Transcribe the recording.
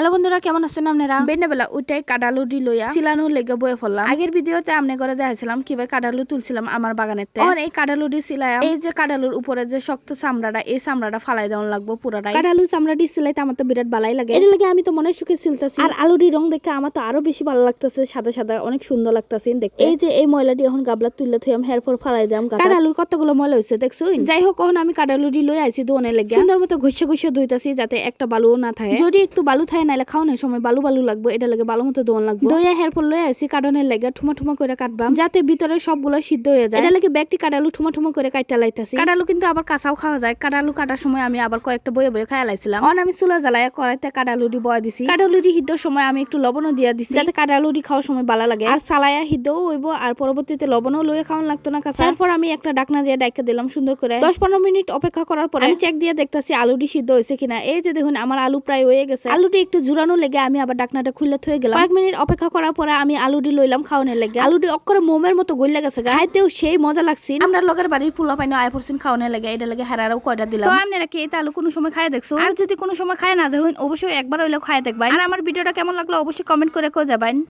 Hello বন্ধুরা কেমন আছেন আপনারা? বেলা ওইটাই কাডালু দি লইয়া সিলানো লেগে বয়ে ফেললাম আগের ভিডিওতে আমনে করে দেখাইছিলাম কীভাবে কাডালু তুলছিলাম আমার বাগানের আর এই কাডালু দি সিলাই এই যে কাডালুর উপরে যে শক্ত চামড়াটা এই চামড়াটা ফালাই দেওয়া লাগবো পুরাটাই। কাডালু চামড়াটি সিলাইতে আমার তো বিরাট বালাই লাগে। এটা লাগে আমি তো মনে সুখে সিলতেছি। আর আলুরি রং দেখে আমার তো আরও বেশি ভালো লাগতেছে সাদা সাদা অনেক সুন্দর লাগতেছে দেখতে। এই যে এই ময়লাটি এখন গাবলা তুললে থইয়াম হের পর ফালাই দিলাম কাডালুর কতগুলো ময়লা হয়েছে দেখছ যাই হোক এখন আমি কাডালুরি লই আইছি দোনে লেগে সুন্দর মতো ঘষে ঘষে ধুইতাছি যাতে একটা বালুও না থাকে। যদি একটু বালু থাকে নাইলে খাওয়ানোর সময় বালু বালু লাগবে এটা লাগে ভালো মতো দোন লাগবে। দইয়া পর লই আইছি কাডনের লেগে ঠুমা ঠুমা করে কাটবাম। যাতে ভিতরে সবগুলো সিদ্ধ হয়ে যায়। এটা লাগে ব্যাগটি কাডালু ঠুমা ঠুমা করে কাটতে লাইতাছি। কাডালু কিন্তু আবার কাঁচাও খাওয়া যায়। কাডালু কাটার সময় আমি আবার কয়েকটা বয়ে বয়ে খাইয়া লাইছিলাম। অন আমি চুলা জ্বালায় কড়াইতে কাডালুটি বয়া দিছি। কাডালুটি সিদ্ধর সময় আমি একটু লবণও দিয়া দিছি। যাতে কাডালুটি খাওয়ার সময় ভালো লাগে। আর সালায়া সিদ্ধও হইব আর পরবর্তীতে লবণও লইয়ে খাওয়ান লাগতো না কাঁচা। তারপর আমি একটা ডাকনা দিয়ে ডাইকা দিলাম সুন্দর করে। দশ পনেরো মিনিট অপেক্ষা করার পর আমি চেক দিয়ে দেখতাছি আলুটি সিদ্ধ হয়েছে কিনা। এই যে দেখুন আমার আলু প্রায় হয়ে গেছে। আলুটি একটু ঝুরানো লেগে আমি আবার ডাকনাটা খুলে থয়ে গেলাম। কয়েক মিনিট অপেক্ষা করার পরে আমি আলুটি লইলাম খাওয়ানোর লেগে। আলুটি অক্ষরে মোমের মতো গইলে গেছে। খাইতেও সেই মজা লাগছে। আমরা লগের বাড়ির পোলা পাইনি আয় পড়ছেন খাওয়ানোর লেগে। এটা লেগে হেরারও কয়টা দিলাম। তো আপনারা কি এটা আলু কোনো সময় খায় দেখছ? আর যদি কোনো সময় খায় না দেখুন অবশ্যই একবার হইলেও খায় দেখবেন আর আমার ভিডিওটা কেমন লাগল অবশ্যই কমেন্ট করে কো যাবেন